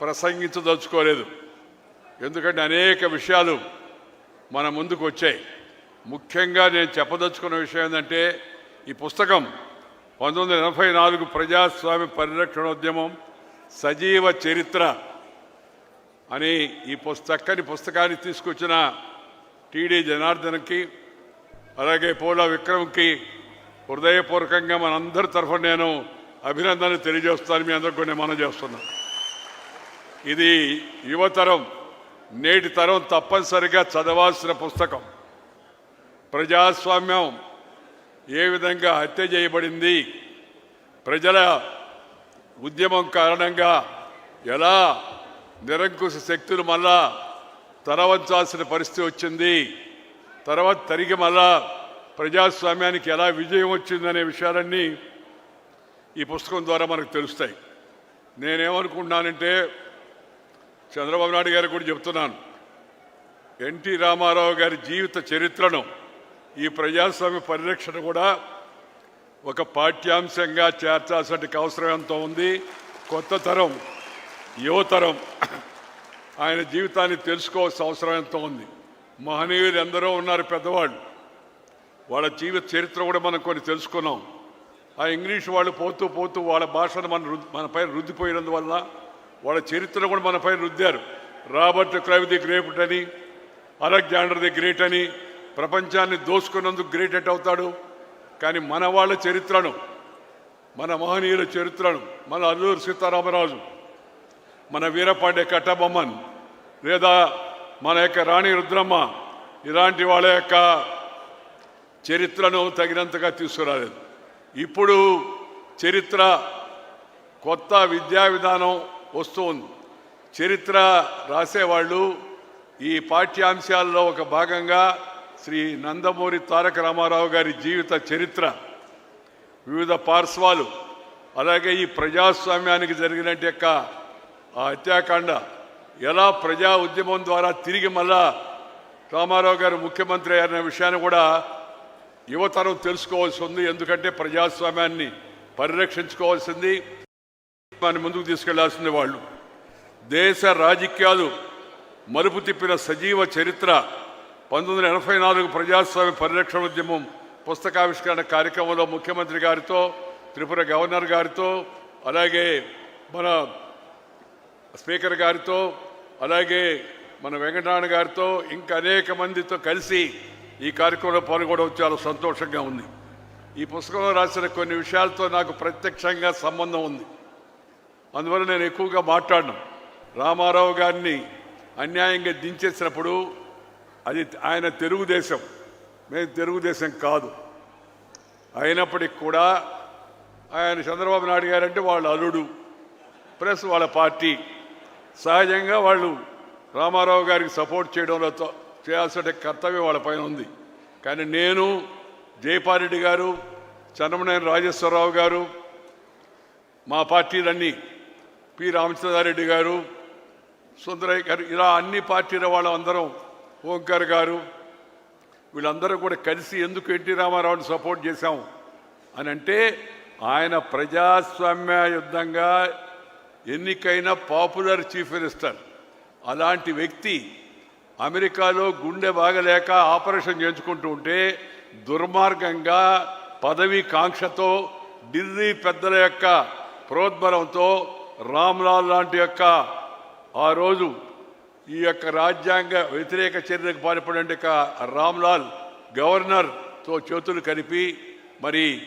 ప్రసంగించదలుచుకోలేదు. ఎందుకంటే అనేక విషయాలు మన ముందుకు వచ్చాయి. ముఖ్యంగా నేను చెప్పదలుచుకున్న విషయం ఏంటంటే ఈ పుస్తకం పంతొమ్మిది వందల ఎనభై నాలుగు ప్రజాస్వామ్య పరిరక్షణోద్యమం సజీవ చరిత్ర అని ఈ పుస్తకని పుస్తకాన్ని తీసుకొచ్చిన టీడీ జనార్దన్కి అలాగే పోల విక్రమ్కి హృదయపూర్వకంగా మనందరి తరఫున నేను అభినందనలు తెలియజేస్తాను. మీ అందరికీ కూడా నేను మనం చేస్తున్నాను. ఇది యువతరం నేటి తరం తప్పనిసరిగా చదవాల్సిన పుస్తకం. ప్రజాస్వామ్యం ఏ విధంగా హత్య చేయబడింది ప్రజల ఉద్యమం కారణంగా ఎలా నిరంకుశ శక్తులు మళ్ళా తరవంచాల్సిన పరిస్థితి వచ్చింది తర్వాత తిరిగి మళ్ళా ప్రజాస్వామ్యానికి ఎలా విజయం వచ్చిందనే విషయాలన్నీ ఈ పుస్తకం ద్వారా మనకు తెలుస్తాయి. నేనేమనుకుంటున్నానంటే చంద్రబాబు నాయుడు గారికి కూడా చెప్తున్నాను. ఎన్టీ రామారావు గారి జీవిత చరిత్రను ఈ ప్రజాస్వామ్య పరిరక్షణ కూడా ఒక పాఠ్యాంశంగా చేర్చాల్సిన అవసరం ఎంతో ఉంది. కొత్త తరం యువతరం ఆయన జీవితాన్ని తెలుసుకోవాల్సిన అవసరం ఎంతో ఉంది. మహనీయులు ఎందరో ఉన్నారు పెద్దవాళ్ళు. వాళ్ళ జీవిత చరిత్ర కూడా మనం కొన్ని తెలుసుకున్నాం. ఆ ఇంగ్లీష్ వాళ్ళు పోతూ పోతూ వాళ్ళ భాషను మన రుద్ది మనపై రుద్దిపోయినందువల్ల వాళ్ళ చరిత్ర కూడా మనపై రుద్దారు. రాబర్ట్ క్రైవ్ ది గ్రేట్ అని అలెగ్జాండర్ ది గ్రేట్ అని ప్రపంచాన్ని దోసుకున్నందుకు గ్రేట్ ఎట్ అవుతాడు. కానీ మన వాళ్ళ చరిత్రను మన మహనీయుల చరిత్రను మన అల్లూరు సీతారామరాజు మన వీరపాండే కట్టబొమ్మన్ లేదా మన యొక్క రాణి రుద్రమ్మ ఇలాంటి వాళ్ళ యొక్క చరిత్రను తగినంతగా తీసుకురాలేదు. ఇప్పుడు చరిత్ర కొత్త విద్యా విధానం వస్తూ ఉంది చరిత్ర రాసేవాళ్ళు ఈ పాఠ్యాంశాల్లో ఒక భాగంగా శ్రీ నందమూరి తారక రామారావు గారి జీవిత చరిత్ర వివిధ పార్శ్వాలు అలాగే ఈ ప్రజాస్వామ్యానికి జరిగినట్టు యొక్క ఆ హత్యాకాండ ఎలా ప్రజా ఉద్యమం ద్వారా తిరిగి మళ్ళా రామారావు గారు ముఖ్యమంత్రి అనే విషయాన్ని కూడా యువతరం తెలుసుకోవాల్సి ఉంది. ఎందుకంటే ప్రజాస్వామ్యాన్ని పరిరక్షించుకోవాల్సింది. మన ముందుకు తీసుకెళ్ళాల్సింది వాళ్ళు. దేశ రాజకీయాలు మలుపు తిప్పిన సజీవ చరిత్ర పంతొమ్మిది వందల ఎనభై నాలుగు ప్రజాస్వామ్య పరిరక్షణ ఉద్యమం పుస్తకావిష్కరణ కార్యక్రమంలో ముఖ్యమంత్రి గారితో త్రిపుర గవర్నర్ గారితో అలాగే మన స్పీకర్ గారితో అలాగే మన వెంకటనారాయణ గారితో ఇంకా అనేక మందితో కలిసి ఈ కార్యక్రమంలో పాల్గొనడం చాలా సంతోషంగా ఉంది. ఈ పుస్తకంలో రాసిన కొన్ని విషయాలతో నాకు ప్రత్యక్షంగా సంబంధం ఉంది. అందువల్ల నేను ఎక్కువగా మాట్లాడను. రామారావు గారిని అన్యాయంగా దించేసినప్పుడు అది ఆయన తెలుగుదేశం. మేము తెలుగుదేశం కాదు. అయినప్పటికి కూడా ఆయన చంద్రబాబు నాయుడు గారంటే వాళ్ళ అల్లుడు. ప్లస్ వాళ్ళ పార్టీ. సహజంగా వాళ్ళు రామారావు గారికి సపోర్ట్ చేయడంలో తో- చేయాల్సిన కర్తవ్యం వాళ్ళ పైన ఉంది. కానీ నేను జయపారెడ్డి గారు చంద్రమనేని రాజేశ్వరరావు గారు మా పార్టీలన్నీ పి. రామచంద్రారెడ్డి గారు సుందరయ్య గారు ఇలా అన్ని పార్టీల వాళ్ళందరం ఓంకార్ గారు వీళ్ళందరూ కూడా కలిసి ఎందుకు ఎన్టీ రామారావుని సపోర్ట్ చేశాం అని అంటే ఆయన ప్రజాస్వామ్య యుద్ధంగా ఎన్నికైన పాపులర్ చీఫ్ మినిస్టర్. అలాంటి వ్యక్తి అమెరికాలో గుండె బాగలేక ఆపరేషన్ చేయించుకుంటూ ఉంటే దుర్మార్గంగా పదవి కాంక్షతో ఢిల్లీ పెద్దల యొక్క ప్రోద్బలంతో రామ్లాల్ లాంటి యొక్క ఆ రోజు ఈ యొక్క రాజ్యాంగ వ్యతిరేక చర్యకు పాల్పడే రామ్లాల్ గవర్నర్తో చేతులు కలిపి మరి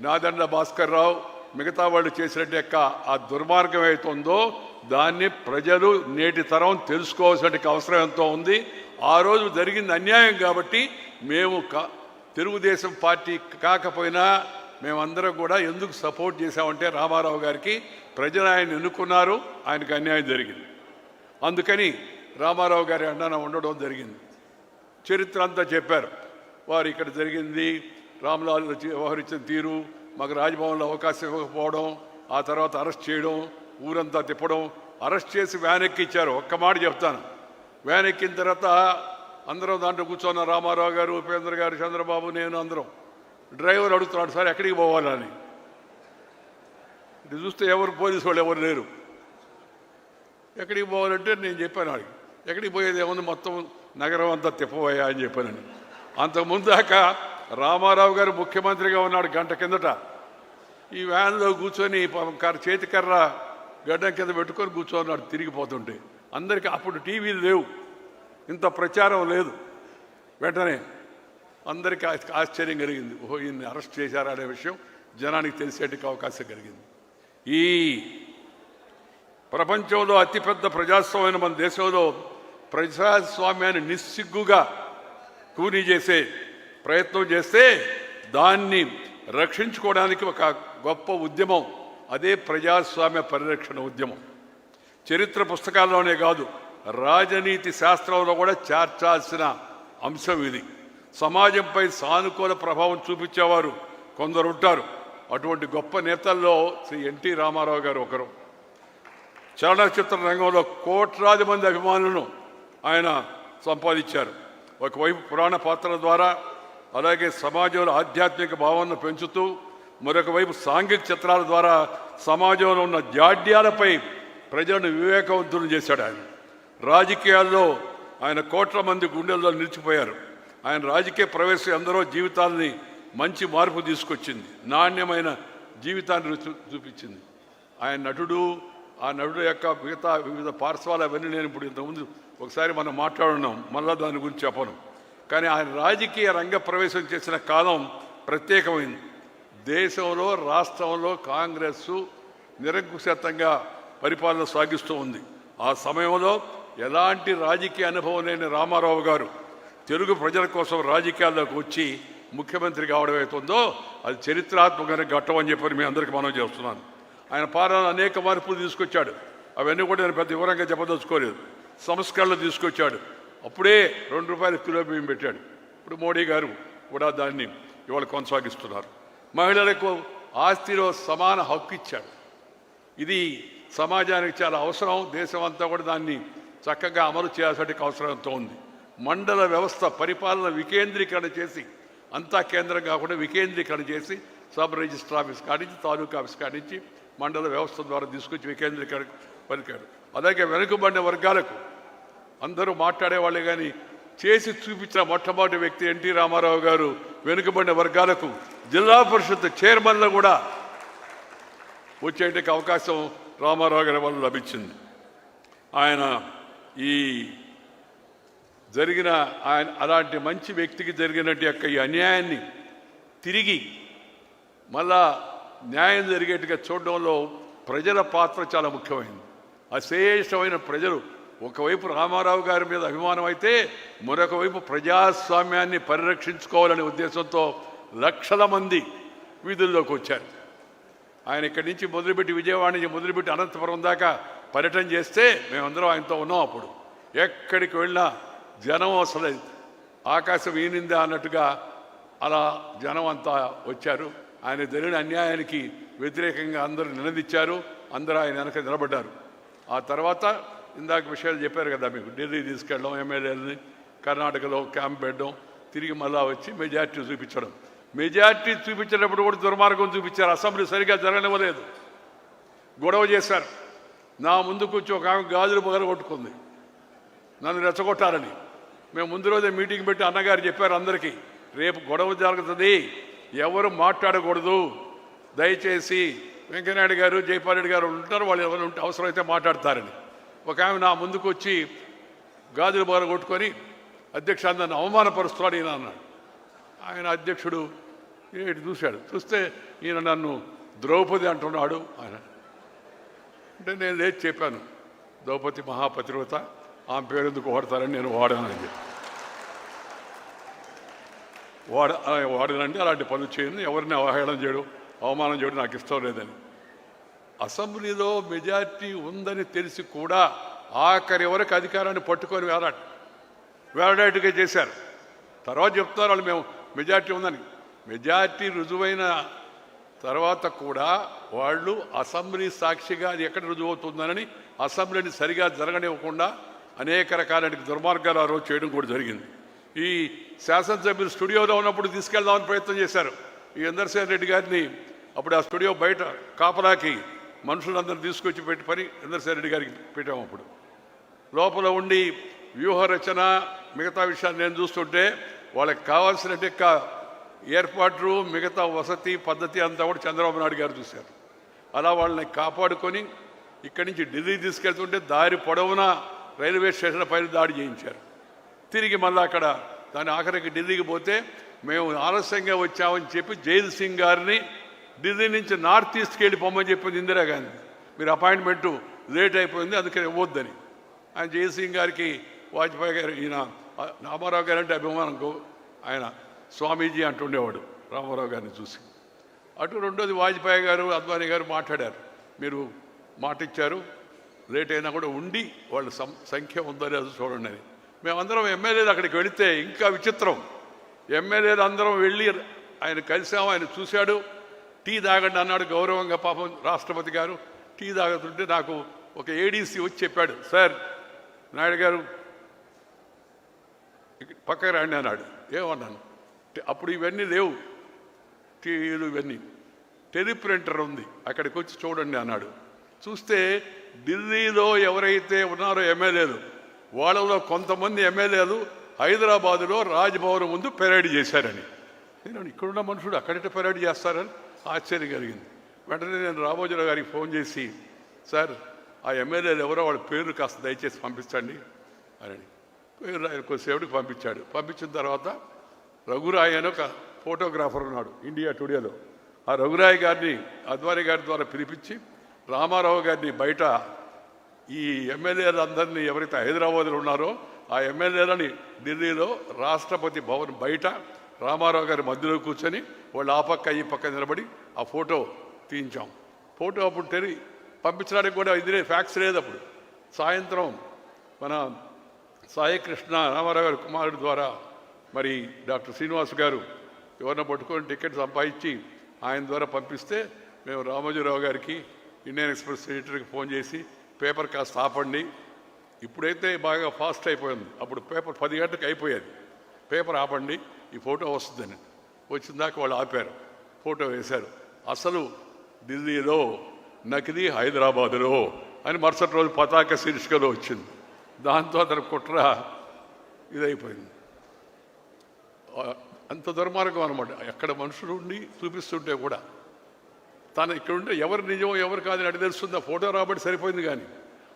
నాదండ భాస్కర్ రావు మిగతా వాళ్ళు చేసినట్టు యొక్క ఆ దుర్మార్గం ఏతుందో దాన్ని ప్రజలు నేటి తరం తెలుసుకోవాల్సిన అవసరం ఎంతో ఉంది. ఆ రోజు జరిగింది అన్యాయం కాబట్టి మేము కా- తెలుగుదేశం పార్టీ కాకపోయినా మేమందరం కూడా ఎందుకు సపోర్ట్ చేశామంటే రామారావు గారికి ప్రజలు ఆయన ఎన్నుకున్నారు ఆయనకు అన్యాయం జరిగింది. అందుకని రామారావు గారి అండన ఉండడం జరిగింది. చరిత్ర అంతా చెప్పారు. వారు ఇక్కడ జరిగింది రామ్లాల్ వ్యవహరించిన తీరు మాకు రాజ్భవన్లో అవకాశం ఇవ్వకపోవడం ఆ తర్వాత అరెస్ట్ చేయడం ఊరంతా తిప్పడం అరెస్ట్ చేసి వ్యాన్ ఎక్కిచ్చారు. ఒక్క మాట చెప్తాను. వ్యాన్ ఎక్కిన తర్వాత అందరం దాంట్లో కూర్చున్న. రామారావు గారు ఉపేంద్ర గారు చంద్రబాబు నేను అందరం. డ్రైవర్ అడుగుతున్నాడు సార్ ఎక్కడికి పోవాలని? ఇటు చూస్తే ఎవరు పోలీసు వాళ్ళు ఎవరు లేరు. ఎక్కడికి పోవాలంటే నేను చెప్పాను వాడికి ఎక్కడికి పోయేది ఏముంది? మొత్తం నగరం అంతా తిప్పబోయా అని చెప్పాను అంతకుముందు దాకా రామారావు గారు ముఖ్యమంత్రిగా ఉన్నాడు గంట కిందట. ఈ వ్యాన్లో కూర్చొని కర్ర చేతికర్ర గడ్డం కింద పెట్టుకొని కూర్చోన్నాడు తిరిగిపోతుంటే అందరికీ అప్పుడు టీవీలు లేవు. ఇంత ప్రచారం లేదు. వెంటనే అందరికీ ఆశ్చర్యం కలిగింది. ఓహో ఈయన్ని అరెస్ట్ చేశారా అనే విషయం జనానికి తెలిసేటికి అవకాశం కలిగింది. ఈ ప్రపంచంలో అతిపెద్ద ప్రజాస్వామ్యమైన మన దేశంలో ప్రజాస్వామ్యాన్ని నిస్సిగ్గుగా కూనీ చేసే ప్రయత్నం చేస్తే దాన్ని రక్షించుకోవడానికి ఒక గొప్ప ఉద్యమం అదే ప్రజాస్వామ్య పరిరక్షణ ఉద్యమం. చరిత్ర పుస్తకాల్లోనే కాదు రాజనీతి శాస్త్రంలో కూడా చేర్చాల్సిన అంశం ఇది. సమాజంపై సానుకూల ప్రభావం చూపించేవారు కొందరు ఉంటారు. అటువంటి గొప్ప నేతల్లో శ్రీ ఎన్టీ రామారావు గారు ఒకరు. చలనచిత్ర రంగంలో కోట్లాది మంది అభిమానులను ఆయన సంపాదించారు. ఒకవైపు పురాణ పాత్రల ద్వారా అలాగే సమాజంలో ఆధ్యాత్మిక భావనను పెంచుతూ మరొక వైపు సాంఘిక చిత్రాల ద్వారా సమాజంలో ఉన్న జాడ్యాలపై ప్రజలను వివేకవంతులు చేశాడు ఆయన. రాజకీయాల్లో ఆయన కోట్ల మంది గుండెల్లో నిలిచిపోయారు. ఆయన రాజకీయ ప్రవేశం ఎందరో జీవితాలని మంచి మార్పు తీసుకొచ్చింది. నాణ్యమైన జీవితాన్ని రుచి చూపించింది. ఆయన నటుడు ఆ నటుడు యొక్క మిగతా వివిధ పార్శ్వాలు అవన్నీ నేను ఇప్పుడు ఇంతకుముందు ఒకసారి మనం మాట్లాడున్నాం. మళ్ళా దాని గురించి చెప్పను. కానీ ఆయన రాజకీయ రంగ ప్రవేశం చేసిన కాలం ప్రత్యేకమైంది. దేశంలో రాష్ట్రంలో కాంగ్రెస్ నిరంకుశత్వంగా పరిపాలన సాగిస్తూ ఉంది. ఆ సమయంలో ఎలాంటి రాజకీయ అనుభవం లేని రామారావు గారు తెలుగు ప్రజల కోసం రాజకీయాల్లోకి వచ్చి ముఖ్యమంత్రి కావడం అవుతుందో అది చరిత్రాత్మకమైన ఘట్టం అని చెప్పని మీ అందరికీ మనం చేస్తున్నాను. ఆయన పాలన అనేక మార్పులు తీసుకొచ్చాడు. అవన్నీ కూడా నేను పెద్ద వివరంగా చెప్పదలుచుకోలేదు. సంస్కరణలు తీసుకొచ్చాడు. అప్పుడే రెండు రూపాయల కిలో బియ్యం పెట్టాడు. ఇప్పుడు మోడీ గారు కూడా దాన్ని ఇవాళ కొనసాగిస్తున్నారు. మహిళలకు ఆస్తిలో సమాన హక్కు ఇచ్చాడు. ఇది సమాజానికి చాలా అవసరం. దేశం అంతా కూడా దాన్ని చక్కగా అమలు చేయాల్సిన అవసరంతో ఉంది. మండల వ్యవస్థ పరిపాలన వికేంద్రీకరణ చేసి అంతా కేంద్రం కాకుండా వికేంద్రీకరణ చేసి సబ్ రిజిస్టర్ ఆఫీస్ కానించి తాలూకా ఆఫీస్ కానించి మండల వ్యవస్థ ద్వారా తీసుకొచ్చి వికేంద్రీకరణ పలికాడు అలాగే వెనుకబడిన వర్గాలకు అందరూ మాట్లాడేవాళ్ళే కానీ చేసి చూపించిన మొట్టమొదటి వ్యక్తి ఎన్టీ రామారావు గారు వెనుకబడిన వర్గాలకు జిల్లా పరిషత్ చైర్మన్లు కూడా వచ్చేటికి అవకాశం రామారావు గారి వల్ల లభించింది. ఆయన ఈ జరిగిన ఆయన అలాంటి మంచి వ్యక్తికి జరిగినట్టు యొక్క ఈ అన్యాయాన్ని తిరిగి మళ్ళా న్యాయం జరిగేట్టుగా చూడడంలో ప్రజల పాత్ర చాలా ముఖ్యమైనది అశేషమైన ప్రజలు ఒకవైపు రామారావు గారి మీద అభిమానం అయితే మరొక వైపు ప్రజాస్వామ్యాన్ని పరిరక్షించుకోవాలనే ఉద్దేశంతో లక్షల మంది వీధుల్లోకి వచ్చారు. ఆయన ఇక్కడి నుంచి మొదలుపెట్టి విజయవాడ నుంచి మొదలుపెట్టి అనంతపురం దాకా పర్యటన చేస్తే మేమందరం ఆయనతో ఉన్నాం అప్పుడు. ఎక్కడికి వెళ్ళినా జనం అసలు ఆకాశం ఈనిందా అన్నట్టుగా అలా జనం అంతా వచ్చారు. ఆయన జరిగిన అన్యాయానికి వ్యతిరేకంగా అందరూ నిలదీచ్చారు. అందరూ ఆయన వెనక నిలబడ్డారు. ఆ తర్వాత ఇందాక విషయాలు చెప్పారు కదా మీకు ఢిల్లీ తీసుకెళ్ళడం ఎమ్మెల్యేలని కర్ణాటకలో క్యాంప్ పెట్టడం తిరిగి మళ్ళా వచ్చి మెజార్టీ చూపించడం. మెజార్టీ చూపించేటప్పుడు కూడా దుర్మార్గం చూపించారు. అసెంబ్లీ సరిగా జరగనివ్వలేదు. గొడవ చేశారు. నా ముందు కూర్చో ఒక ఆమె గాజులు పగల కొట్టుకుంది నన్ను రెచ్చగొట్టాలని మేము ముందు రోజే మీటింగ్ పెట్టి అన్నగారు చెప్పారు అందరికీ. రేపు గొడవ జరుగుతుంది. ఎవరు మాట్లాడకూడదు. దయచేసి వెంకయ్యనాయుడు గారు జైపాల్రెడ్డి గారు ఉంటారు వాళ్ళు ఎవరు ఉంటే అవసరమైతే మాట్లాడతారని. ఒక ఆమె నా ముందుకు వచ్చి గాజులు బార కొట్టుకొని అధ్యక్ష నన్ను అవమానపరుస్తున్నాడు ఈయన అన్నాడు. ఆయన అధ్యక్షుడు ఏంటి చూశాడు. చూస్తే ఈయన నన్ను ద్రౌపది అంటున్నాడు ఆయన. అంటే నేను లేచి చెప్పాను ద్రౌపది మహాపతివ్రత ఆమె పేరు ఎందుకు వాడతారని నేను వాడానని చెప్పి. వాడ వాడినంటే అలాంటి పనులు చేయను ఎవరిని అవహేళన చేయడం అవమానం చేయడం నాకు ఇష్టం లేదని. అసెంబ్లీలో మెజార్టీ ఉందని తెలిసి కూడా ఆఖరి వరకు అధికారాన్ని పట్టుకొని వేలాడు వేలాడేట్టుగా చేశారు. తర్వాత చెప్తున్నారు వాళ్ళు మేము మెజార్టీ ఉందని. మెజార్టీ రుజువైన తర్వాత కూడా వాళ్ళు అసెంబ్లీ సాక్షిగా అది ఎక్కడ రుజువు అవుతుందని అసెంబ్లీని సరిగా జరగనివ్వకుండా అనేక రకాలైన దుర్మార్గాలు ఆ రోజు చేయడం కూడా జరిగింది. ఈ శాసనసభ్యులు స్టూడియోలో ఉన్నప్పుడు తీసుకెళ్దామని ప్రయత్నం చేశారు. ఈ ఇందర్సేన్ రెడ్డి గారిని అప్పుడు ఆ స్టూడియో బయట కాపలాకి మనుషులందరూ తీసుకొచ్చి పెట్టి పని ఇందర్సేన్ రెడ్డి గారికి పెట్టాము అప్పుడు. లోపల ఉండి వ్యూహ రచన మిగతా విషయాలు నేను చూస్తుంటే వాళ్ళకి కావాల్సిన ఏర్పాట్లు మిగతా వసతి పద్ధతి అంతా కూడా చంద్రబాబు నాయుడు గారు చూశారు. అలా వాళ్ళని కాపాడుకొని ఇక్కడి నుంచి ఢిల్లీ తీసుకెళ్తుంటే దారి పొడవునా రైల్వే స్టేషన్ పైన దాడి చేయించారు. తిరిగి మళ్ళీ అక్కడ దాని ఆఖరికి ఢిల్లీకి పోతే మేము ఆలస్యంగా వచ్చామని చెప్పి జైల్ సింగ్ గారిని ఢిల్లీ నుంచి నార్త్ ఈస్ట్కి వెళ్ళి పొమ్మని చెప్పింది ఇందిరాగాంధీ మీరు అపాయింట్మెంటు లేట్ అయిపోయింది అందుకని ఇవ్వద్దని. ఆయన జైల్ సింగ్ గారికి వాజ్పేయి గారు ఈయన రామారావు గారు అంటే అభిమానం ఆయన స్వామీజీ అంటుండేవాడు రామారావు గారిని చూసి. అటు రెండోది వాజ్పేయి గారు అద్వానీ గారు మాట్లాడారు. మీరు మాట ఇచ్చారు లేట్ అయినా కూడా ఉండి వాళ్ళ సం- సంఖ్య ఉందో లేదో చూడండి అని. మేమందరం ఎమ్మెల్యేలు అక్కడికి వెళితే ఇంకా విచిత్రం. ఎమ్మెల్యేలు అందరం వెళ్ళి ఆయన కలిసాము ఆయన చూశాడు. టీ తాగండి అన్నాడు గౌరవంగా పాపం రాష్ట్రపతి గారు. టీ తాగుతుంటే నాకు ఒక ఏడీసీ వచ్చి చెప్పాడు సార్ నాయుడు గారు పక్కకు రాండి అన్నాడు. ఏమన్నాను? అప్పుడు ఇవన్నీ లేవు. టీవీలు ఇవన్నీ. టెలిప్రింటర్ ఉంది. అక్కడికి వచ్చి చూడండి అన్నాడు. చూస్తే ఢిల్లీలో ఎవరైతే ఉన్నారో ఎమ్మెల్యేలు వాళ్ళలో కొంతమంది ఎమ్మెల్యేలు హైదరాబాదులో రాజ్భవన్ ముందు పెరేడ్ చేశారని. నేను ఇక్కడున్న మనుషుడు అక్కడిట పెరేడ్ చేస్తారని ఆశ్చర్యం కలిగింది. వెంటనే నేను రామోజీరావు గారికి ఫోన్ చేసి సార్ ఆ ఎమ్మెల్యేలు ఎవరో వాళ్ళ పేరు కాస్త దయచేసి పంపించండి. అని. పేరు ఆయన కొద్దిసేపటికి పంపించాడు. పంపించిన తర్వాత రఘురాయ్ అని ఒక ఫోటోగ్రాఫర్ ఉన్నాడు ఇండియా టుడేలో. ఆ రఘురాయ్ గారిని అద్వారి గారి ద్వారా పిలిపించి రామారావు గారిని బయట ఈ ఎమ్మెల్యేలందరినీ ఎవరైతే హైదరాబాద్లో ఉన్నారో ఆ ఎమ్మెల్యేలని ఢిల్లీలో రాష్ట్రపతి భవన్ బయట రామారావు గారి మధ్యలో కూర్చొని వాళ్ళు ఆ పక్క ఈ పక్క నిలబడి ఆ ఫోటో తీయించాం. ఫోటో అప్పుడు తెలి పంపించడానికి కూడా ఇది ఫ్యాక్స్ లేదు అప్పుడు. సాయంత్రం మన సాయి కృష్ణ రామారావు గారి కుమారుడు ద్వారా మరి డాక్టర్ శ్రీనివాస్ గారు ఎవరిన పట్టుకొని టికెట్ సంపాదించి ఆయన ద్వారా పంపిస్తే మేము రామోజీరావు గారికి ఇండియన్ ఎక్స్ప్రెస్ ఎడిటర్కి ఫోన్ చేసి పేపర్ కాస్త ఆపండి ఇప్పుడైతే బాగా ఫాస్ట్ అయిపోయింది. అప్పుడు పేపర్ పది గంటలకు అయిపోయేది. పేపర్ ఆపండి ఈ ఫోటో వస్తుందని. వచ్చిందాక వాళ్ళు ఆపారు. ఫోటో వేశారు. అసలు ఢిల్లీలో నకిలీ హైదరాబాదులో అని మరుసటి రోజు పతాక శీర్షికలో వచ్చింది. దాంతో అతని కుట్ర ఇదైపోయింది. అంత దుర్మార్గం అనమాట ఎక్కడ మనుషులు ఉండి చూపిస్తుంటే కూడా. తను ఇక్కడ ఉంటే ఎవరు నిజం ఎవరు కాదని అడి తెలుస్తుంది? ఆ ఫోటో రాబట్టి సరిపోయింది కానీ.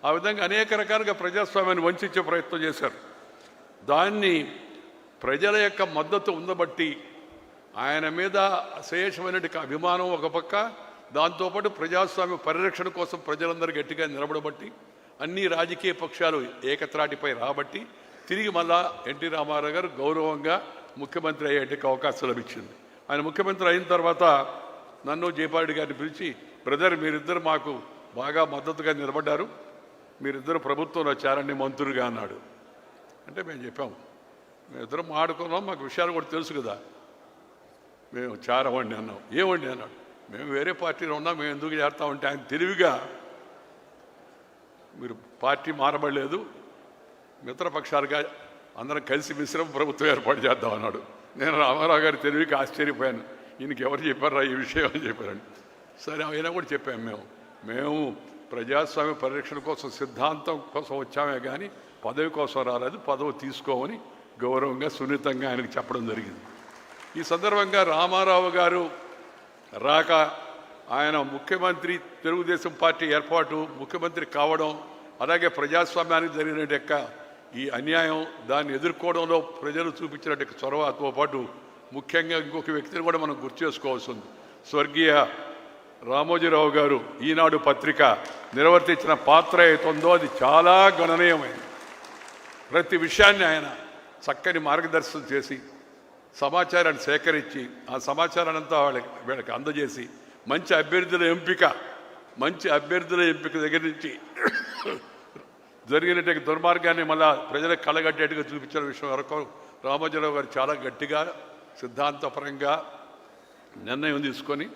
ఆ విధంగా అనేక రకాలుగా ప్రజాస్వామ్యాన్ని వంచే ప్రయత్నం చేశారు. దాన్ని ప్రజల యొక్క మద్దతు ఉండబట్టి ఆయన మీద అశేషమైనటువంటి అభిమానం ఒక పక్క దాంతోపాటు ప్రజాస్వామ్య పరిరక్షణ కోసం ప్రజలందరూ గట్టిగా నిలబడబట్టి అన్ని రాజకీయ పక్షాలు ఏకత్రాటిపై రాబట్టి తిరిగి మళ్ళా ఎన్టీ రామారావు గారు గౌరవంగా ముఖ్యమంత్రి అయ్యేటికి అవకాశం లభించింది. ఆయన ముఖ్యమంత్రి అయిన తర్వాత నన్ను జయపాడి గారిని పిలిచి బ్రదర్ మీరిద్దరు మాకు బాగా మద్దతుగా నిలబడ్డారు. మీరిద్దరు ప్రభుత్వంలో చేరండి మంత్రులుగా అన్నాడు. అంటే మేము చెప్పాము. మేమిద్దరం మాడుకున్నాం మాకు విషయాలు కూడా తెలుసు కదా. మేము చారవండి అన్నాం. ఏమండి అన్నాడు. మేము వేరే పార్టీలో ఉన్నాం మేము ఎందుకు చేస్తామంటే ఆయన తెలివిగా మీరు పార్టీ మారబడలేదు. మిత్రపక్షాలుగా అందరం కలిసి మిశ్రమ ప్రభుత్వం ఏర్పాటు చేద్దాం అన్నాడు. నేను రామారావు గారి తెలివికి ఆశ్చర్యపోయాను. ఈయనకి ఎవరు చెప్పారా ఈ విషయం అని చెప్పారండి. సరే అయినా కూడా చెప్పాము మేము. మేము ప్రజాస్వామ్య పరిరక్షణ కోసం సిద్ధాంతం కోసం వచ్చామే కానీ పదవి కోసం రాలేదు. పదవి తీసుకోమని గౌరవంగా సున్నితంగా ఆయనకు చెప్పడం జరిగింది. ఈ సందర్భంగా రామారావు గారు రాక ఆయన ముఖ్యమంత్రి తెలుగుదేశం పార్టీ ఏర్పాటు ముఖ్యమంత్రి కావడం అలాగే ప్రజాస్వామ్యానికి జరిగిన యొక్క ఈ అన్యాయం దాన్ని ఎదుర్కోవడంలో ప్రజలు చూపించిన చొరవతో పాటు ముఖ్యంగా ఇంకొక వ్యక్తిని కూడా మనం గుర్తు చేసుకోవాల్సి ఉంది. స్వర్గీయ రామోజీరావు గారు ఈనాడు పత్రిక నిర్వర్తించిన పాత్ర అవుతుందో అది చాలా గణనీయమైంది. ప్రతి విషయాన్ని ఆయన చక్కని మార్గదర్శనం చేసి సమాచారాన్ని సేకరించి ఆ సమాచారాన్ని అంతా వాళ్ళకి వీళ్ళకి అందజేసి మంచి అభ్యర్థుల ఎంపిక మంచి అభ్యర్థుల ఎంపిక దగ్గర నుంచి జరిగినటువంటి దుర్మార్గాన్ని మళ్ళా ప్రజలకు కళ్ళగట్టేట్టుగా చూపించిన విషయం వరకు రామోజీరావు గారు చాలా గట్టిగా సిద్ధాంతపరంగా నిర్ణయం తీసుకొని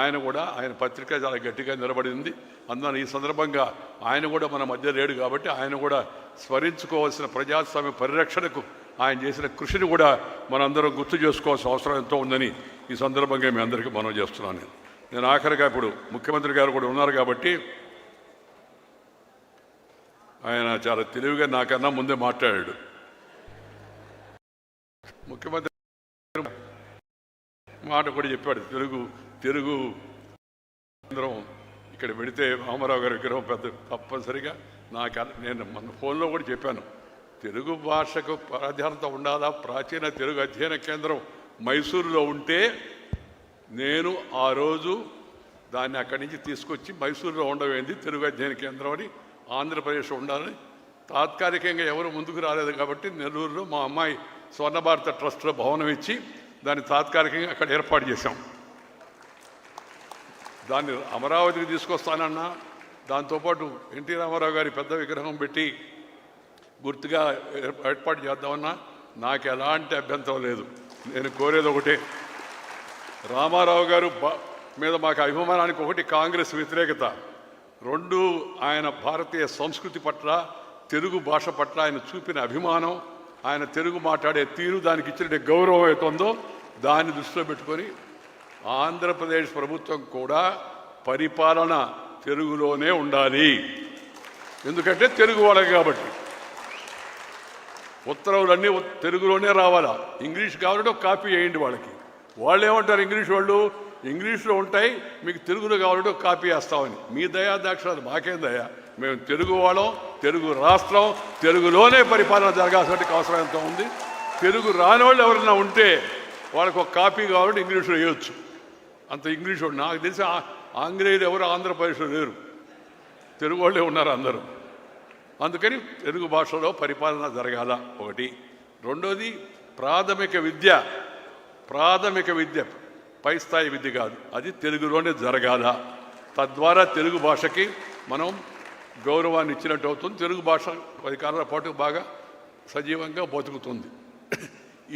ఆయన కూడా ఆయన పత్రిక చాలా గట్టిగా నిలబడింది. అందువల్ల ఈ సందర్భంగా ఆయన కూడా మన మధ్య లేడు కాబట్టి ఆయన కూడా స్మరించుకోవాల్సిన ప్రజాస్వామ్య పరిరక్షణకు ఆయన చేసిన కృషిని కూడా మనందరం గుర్తు చేసుకోవాల్సిన అవసరం ఎంతో ఉందని ఈ సందర్భంగా మీ అందరికీ మనం చేస్తున్నాను నేను. నేను ఆఖరిగా ఇప్పుడు ముఖ్యమంత్రి గారు కూడా ఉన్నారు కాబట్టి ఆయన చాలా తెలివిగా నాకన్నా ముందే మాట్లాడాడు. ముఖ్యమంత్రి మాట కూడా చెప్పాడు. తెలుగు తెలుగు కేంద్రం ఇక్కడ పెడితే రామారావు గారి విగ్రహం పెద్ద తప్పనిసరిగా నాకు నేను మన ఫోన్లో కూడా చెప్పాను. తెలుగు భాషకు ప్రాధాన్యత ఉండాలా? ప్రాచీన తెలుగు అధ్యయన కేంద్రం మైసూరులో ఉంటే నేను ఆ రోజు దాన్ని అక్కడి నుంచి తీసుకొచ్చి మైసూరులో ఉండవేంది? తెలుగు అధ్యయన కేంద్రం అని ఆంధ్రప్రదేశ్ ఉండాలని తాత్కాలికంగా ఎవరు ముందుకు రాలేదు కాబట్టి నెల్లూరులో మా అమ్మాయి స్వర్ణ భారత ట్రస్ట్లో భవనం ఇచ్చి దాన్ని తాత్కాలికంగా అక్కడ ఏర్పాటు చేశాం. దాన్ని అమరావతికి తీసుకొస్తానన్నా దాంతోపాటు ఎన్టీ రామారావు గారి పెద్ద విగ్రహం పెట్టి గుర్తుగా ఏర్- ఏర్పాటు చేద్దామన్నా నాకు ఎలాంటి అభ్యంతరం లేదు. నేను కోరేది ఒకటే రామారావు గారు మీద మాకు అభిమానానికి ఒకటి కాంగ్రెస్ వ్యతిరేకత. రెండు ఆయన భారతీయ సంస్కృతి పట్ల తెలుగు భాష పట్ల ఆయన చూపిన అభిమానం ఆయన తెలుగు మాట్లాడే తీరు దానికి ఇచ్చిన గౌరవం అవుతుందో దాన్ని దృష్టిలో పెట్టుకొని ఆంధ్రప్రదేశ్ ప్రభుత్వం కూడా పరిపాలన తెలుగులోనే ఉండాలి. ఎందుకంటే తెలుగు వాళ్ళకి కాబట్టి. ఉత్తర్వులన్నీ తెలుగులోనే రావాలా. ఇంగ్లీష్ కావాలంటే ఒక కాపీ వేయండి వాళ్ళకి. వాళ్ళు ఏమంటారు ఇంగ్లీష్ వాళ్ళు? ఇంగ్లీష్లో ఉంటాయి మీకు తెలుగులో కావాలంటే ఒక కాపీ వేస్తామని. మీ దయా దాక్షరాలు మాకేం దయా? మేము తెలుగు వాళ్ళం తెలుగు రాష్ట్రం తెలుగులోనే పరిపాలన జరగాల్సినట్టు అవసరం ఎంత ఉంది. తెలుగు రాని వాళ్ళు ఎవరైనా ఉంటే వాళ్ళకి ఒక కాపీ కావాలంటే ఇంగ్లీష్లో వేయొచ్చు. అంత ఇంగ్లీష్ నాకు తెలిసి ఆంగ్లేయులు ఎవరు ఆంధ్రప్రదేశ్లో లేరు. తెలుగు వాళ్ళే ఉన్నారు అందరూ. అందుకని తెలుగు భాషలో పరిపాలన జరగాల ఒకటి. రెండోది ప్రాథమిక విద్య. ప్రాథమిక విద్య పై స్థాయి విద్య కాదు. అది తెలుగులోనే జరగాల. తద్వారా తెలుగు భాషకి మనం గౌరవాన్ని ఇచ్చినట్టు అవుతుంది. తెలుగు భాష పది కాలాల పాటు బాగా సజీవంగా బతుకుతుంది.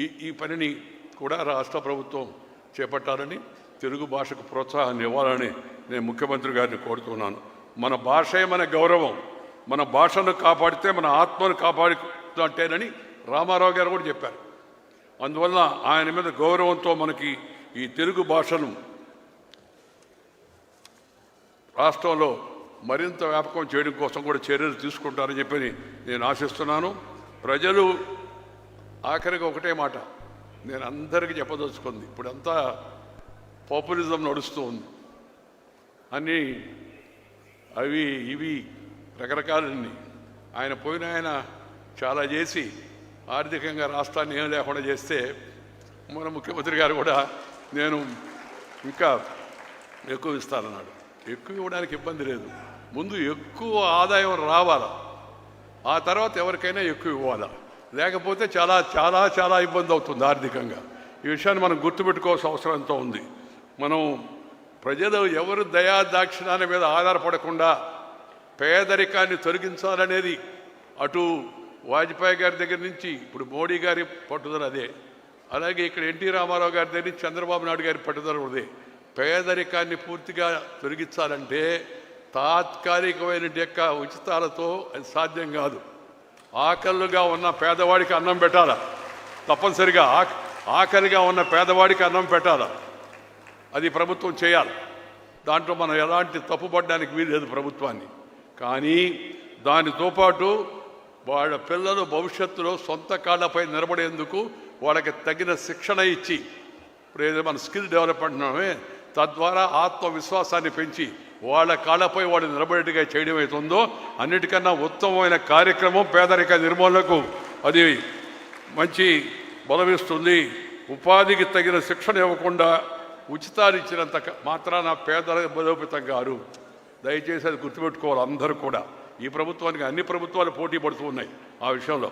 ఈ ఈ పనిని కూడా రాష్ట్ర ప్రభుత్వం చేపట్టాలని తెలుగు భాషకు ప్రోత్సాహాన్ని ఇవ్వాలని నేను ముఖ్యమంత్రి గారిని కోరుతున్నాను. మన భాషే మన గౌరవం. మన భాషను కాపాడితే మన ఆత్మను కాపాడుతుంటేనని రామారావు గారు కూడా చెప్పారు. అందువల్ల ఆయన మీద గౌరవంతో మనకి ఈ తెలుగు భాషను రాష్ట్రంలో మరింత వ్యాపకం చేయడం కోసం కూడా చర్యలు తీసుకుంటారని చెప్పి నేను ఆశిస్తున్నాను. ప్రజలు ఆఖరికి ఒకటే మాట. నేను అందరికీ చెప్పదలుచుకుంది. ఇప్పుడంతా పాపులిజం నడుస్తూ ఉంది. అని అవి ఇవి రకరకాలన్నీ. ఆయన పోయిన ఆయన చాలా చేసి ఆర్థికంగా రాష్ట్రాన్ని ఏం లేకుండా చేస్తే మన ముఖ్యమంత్రి గారు కూడా నేను ఇంకా ఎక్కువ ఇస్తానన్నాడు. ఎక్కువ ఇవ్వడానికి ఇబ్బంది లేదు. ముందు ఎక్కువ ఆదాయం రావాలా? ఆ తర్వాత ఎవరికైనా ఎక్కువ ఇవ్వాలా? లేకపోతే చాలా చాలా చాలా ఇబ్బంది అవుతుంది ఆర్థికంగా. ఈ విషయాన్ని మనం గుర్తుపెట్టుకోవాల్సిన అవసరం ఎంతో ఉంది. మనం ప్రజలు ఎవరు దయా దాక్షిణాల మీద ఆధారపడకుండా పేదరికాన్ని తొలగించాలనేది అటు వాజ్పేయి గారి దగ్గర నుంచి ఇప్పుడు మోడీ గారి పట్టుదల అదే. అలాగే ఇక్కడ ఎన్టీ రామారావు గారి దగ్గర నుంచి చంద్రబాబు నాయుడు గారి పట్టుదల అదే. పేదరికాన్ని పూర్తిగా తొలగించాలంటే తాత్కాలికమైన యొక్క ఉచితాలతో అది సాధ్యం కాదు. ఆకలిగా ఉన్న పేదవాడికి అన్నం పెట్టాలా? తప్పనిసరిగా ఆకలిగా ఉన్న పేదవాడికి అన్నం పెట్టాలా? అది ప్రభుత్వం చేయాలి. దాంట్లో మనం ఎలాంటి తప్పుపడడానికి వీల్లేదు ప్రభుత్వాన్ని. కానీ దానితో పాటు వాళ్ళ పిల్లలు భవిష్యత్తులో సొంత కాళ్ళపై నిలబడేందుకు వాళ్ళకి తగిన శిక్షణ ఇచ్చి ఇప్పుడు ఏదో మన స్కిల్ డెవలప్మెంట్ తద్వారా ఆత్మవిశ్వాసాన్ని పెంచి వాళ్ళ కాళ్ళపై వాళ్ళు నిలబడేట్టుగా చేయడం అవుతుందో అన్నిటికన్నా ఉత్తమమైన కార్యక్రమం పేదరిక నిర్మూలనకు అది మంచి బలమిస్తుంది. ఉపాధికి తగిన శిక్షణ ఇవ్వకుండా ఉచితాలు ఇచ్చినంత మాత్రాన పేదల బలోపేతం గారు దయచేసి అది గుర్తుపెట్టుకోవాలి అందరూ కూడా. ఈ ప్రభుత్వానికి అన్ని ప్రభుత్వాలు పోటీ పడుతూ ఉన్నాయి ఆ విషయంలో.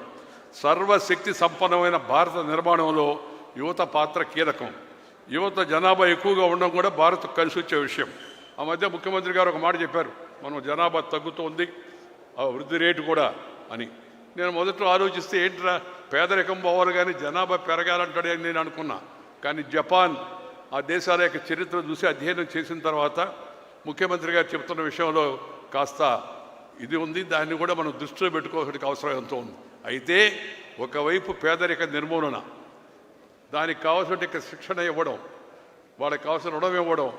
సర్వశక్తి సంపన్నమైన భారత నిర్మాణంలో యువత పాత్ర కీలకం. యువత జనాభా ఎక్కువగా ఉండడం కూడా భారత్ కలిసి వచ్చే విషయం. ఆ మధ్య ముఖ్యమంత్రి గారు ఒక మాట చెప్పారు. మనం జనాభా తగ్గుతోంది ఆ వృద్ధి రేటు కూడా అని. నేను మొదట్లో ఆలోచిస్తే ఏంట్రా పేదరికం పోవాలి కానీ జనాభా పెరగాలంటాడే అని నేను అనుకున్నా. కానీ జపాన్ ఆ దేశాల యొక్క చరిత్ర చూసి అధ్యయనం చేసిన తర్వాత ముఖ్యమంత్రి గారు చెప్తున్న విషయంలో కాస్త ఇది ఉంది దాన్ని కూడా మనం దృష్టిలో పెట్టుకోవాల్సిన అవసరం ఎంతో ఉంది. అయితే ఒకవైపు పేదరిక నిర్మూలన దానికి కావాల్సిన శిక్షణ ఇవ్వడం వాళ్ళకి కావాల్సిన రుణం ఇవ్వడం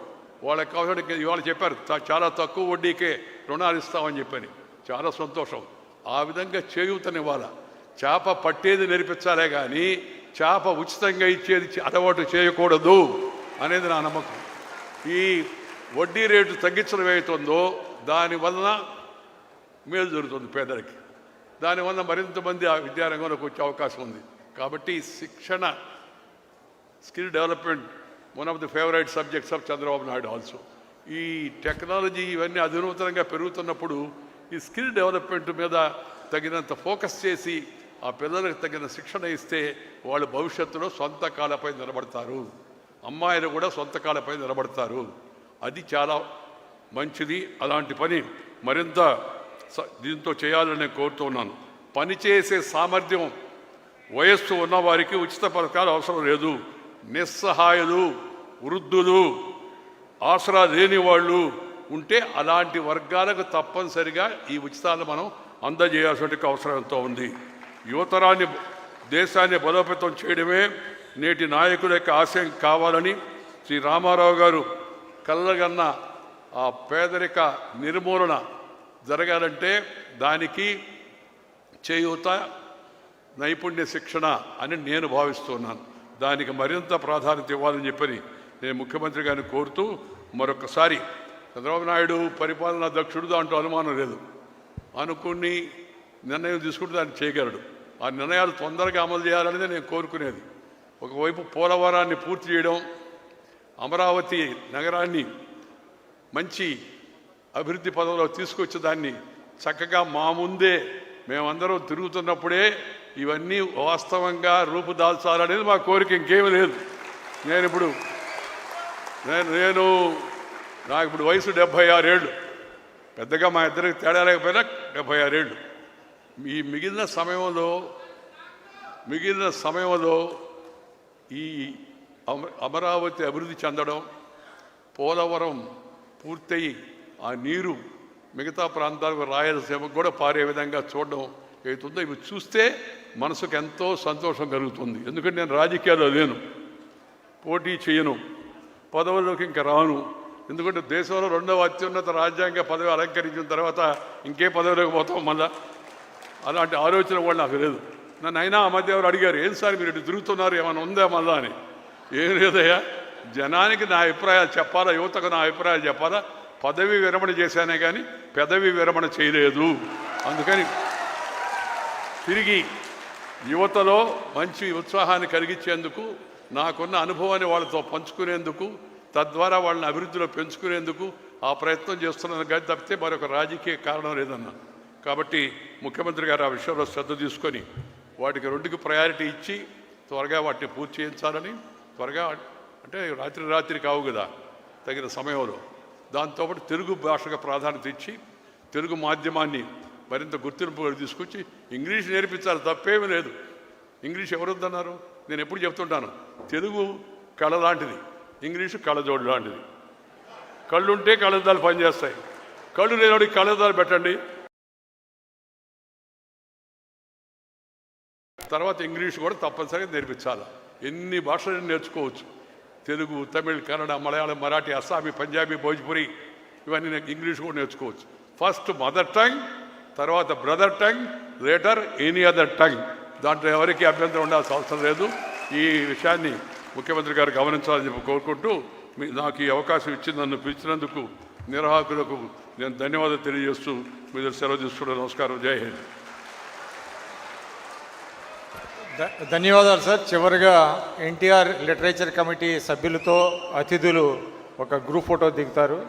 వాళ్ళకి కావాల్సిన ఇవాళ చెప్పారు చాలా తక్కువ వడ్డీకే రుణాలు ఇస్తామని చెప్పని. చాలా సంతోషం. ఆ విధంగా చేయూతనివ్వాల. చేప పట్టేది నేర్పించాలే కానీ చేప ఉచితంగా ఇచ్చేది అలవాటు చేయకూడదు అనేది నా నమ్మకం. ఈ వడ్డీ రేటు తగ్గించడం ఏమవుతుందో దానివలన మేలు జరుగుతుంది పేదలకి. దానివల్ల మరింతమంది ఆ విద్యారంగంలోకి వచ్చే అవకాశం ఉంది. కాబట్టి శిక్షణ skill development one of the favourite subjects of Chandrababu Naidu also ఈ టెక్నాలజీ ఇవన్నీ అధునూతనంగా పెరుగుతున్నప్పుడు ఈ స్కిల్ డెవలప్మెంట్ మీద తగినంత ఫోకస్ చేసి ఆ పిల్లలకు తగిన శిక్షణ ఇస్తే వాళ్ళు భవిష్యత్తులో సొంత కాలపై నిలబడతారు. అమ్మాయిలు కూడా సొంత కాలపై నిలబడతారు. అది చాలా మంచిది. అలాంటి పని మరింత స- దీంతో చేయాలని నేను కోరుతున్నాను పనిచేసే సామర్థ్యం వయస్సు ఉన్నవారికి ఉచిత పథకాలు అవసరం లేదు. నిస్సహాయులు వృద్ధులు ఆసరా లేని వాళ్ళు ఉంటే అలాంటి వర్గాలకు తప్పనిసరిగా ఈ ఉచితాలు మనం అందజేయాల్సిన అవసరం ఎంతో ఉంది. యువతరాన్ని దేశాన్ని బలోపేతం చేయడమే నేటి నాయకుల యొక్క ఆశయం కావాలని శ్రీ రామారావు గారు కళ్ళగన్న ఆ పేదరిక నిర్మూలన జరగాలంటే దానికి చేయూత నైపుణ్య శిక్షణ అని నేను భావిస్తున్నాను. దానికి మరింత ప్రాధాన్యత ఇవ్వాలని చెప్పని నేను ముఖ్యమంత్రి గారిని కోరుతూ మరొకసారి చంద్రబాబు నాయుడు పరిపాలనా దక్షుడు దాంట్లో అనుమానం లేదు. అనుకుని నిర్ణయం తీసుకుంటే దాన్ని చేయగలడు. ఆ నిర్ణయాలు తొందరగా అమలు చేయాలనేది నేను కోరుకునేది. ఒకవైపు పోలవరాన్ని పూర్తి చేయడం అమరావతి నగరాన్ని మంచి అభివృద్ధి పదంలో తీసుకొచ్చే దాన్ని చక్కగా మా ముందే మేమందరం తిరుగుతున్నప్పుడే ఇవన్నీ వాస్తవంగా రూపుదాల్చాలనేది మా కోరిక. ఇంకేమీ లేదు. నేను ఇప్పుడు నేను నేను నాకు ఇప్పుడు వయసు డెబ్భై ఆరేళ్ళు. పెద్దగా మా ఇద్దరికి తేడా లేకపోయినా డెబ్భై ఆరేళ్ళు. ఈ మిగిలిన సమయంలో మిగిలిన సమయంలో ఈ అమ- అమరావతి అభివృద్ధి చెందడం పోలవరం పూర్తయి ఆ నీరు మిగతా ప్రాంతాలకు రాయలసీమకు కూడా పారే విధంగా చూడడం అవుతుందో ఇవి చూస్తే మనసుకు ఎంతో సంతోషం కలుగుతుంది. ఎందుకంటే నేను రాజకీయాల్లో లేను. పోటీ చేయను. పదవుల్లోకి ఇంకా రాను. ఎందుకంటే దేశంలో రెండవ అత్యున్నత రాజ్యాంగ పదవి అలంకరించిన తర్వాత ఇంకే పదవిలోకి పోతాం మళ్ళా. అలాంటి ఆలోచన కూడా నాకు లేదు. నన్ను అయినా ఆ మధ్య ఎవరు అడిగారు ఏం సార్ మీరు ఇటు తిరుగుతున్నారు? ఏమైనా ఉందా మళ్ళా? అని. ఏం లేదయ్యా. జనానికి నా అభిప్రాయాలు చెప్పాలా? యువతకు నా అభిప్రాయాలు చెప్పాలా? పదవి విరమణ చేశానే కానీ పెదవి విరమణ చేయలేదు. అందుకని తిరిగి యువతలో మంచి ఉత్సాహాన్ని కలిగించేందుకు నాకున్న అనుభవాన్ని వాళ్ళతో పంచుకునేందుకు తద్వారా వాళ్ళని అభివృద్ధిలో పెంచుకునేందుకు ఆ ప్రయత్నం చేస్తున్నాను. కానీ తప్పితే మరొక రాజకీయ కారణం లేదన్నా. కాబట్టి ముఖ్యమంత్రి గారు ఆ విషయంలో శ్రద్ధ తీసుకొని వాటికి రెండుకి ప్రయారిటీ ఇచ్చి త్వరగా వాటిని పూర్తి చేయించాలని త్వరగా అంటే రాత్రి రాత్రి కావు కదా తగిన సమయంలో. దాంతోపాటు తెలుగు భాషకు ప్రాధాన్యత ఇచ్చి తెలుగు మాధ్యమాన్ని మరింత గుర్తింపు తీసుకొచ్చి ఇంగ్లీష్ నేర్పించాలి తప్పేమీ లేదు. ఇంగ్లీష్ ఎవరొద్దన్నారు? నేను ఎప్పుడు చెప్తుంటాను? తెలుగు కళ లాంటిది. ఇంగ్లీషు కళ్ళజోడు లాంటిది. కళ్ళుంటే కళ్ళద్దాలు పనిచేస్తాయి. కళ్ళు లేనివాడికి కళ్ళద్దాలు పెట్టండి. తర్వాత ఇంగ్లీష్ కూడా తప్పనిసరిగా నేర్పించాలి. ఎన్ని భాషలు నేర్చుకోవచ్చు? తెలుగు తమిళ్ కన్నడ మలయాళం మరాఠీ అస్సామీ పంజాబీ భోజ్పురి ఇవన్నీ నేను ఇంగ్లీష్ కూడా నేర్చుకోవచ్చు. ఫస్ట్ మదర్ టంగ్ తర్వాత brother tongue later any other tongue. దాంట్లో ఎవరికి అభ్యంతరం ఉండాల్సిన అవసరం లేదు. ఈ విషయాన్ని ముఖ్యమంత్రి గారు గమనించాలని చెప్పి కోరుకుంటూ మీ నాకు ఈ అవకాశం ఇచ్చి నన్ను పిలిచినందుకు నిర్వాహకులకు నేను ధన్యవాదాలు తెలియజేస్తూ మీ దగ్గర సెలవు తీసుకుంటాను నమస్కారం. జై హింద్. ధన్యవాదాలు సార్. చివరిగా ఎన్టీఆర్ లిటరేచర్ కమిటీ సభ్యులతో అతిథులు ఒక గ్రూప్ ఫోటో దిగుతారు.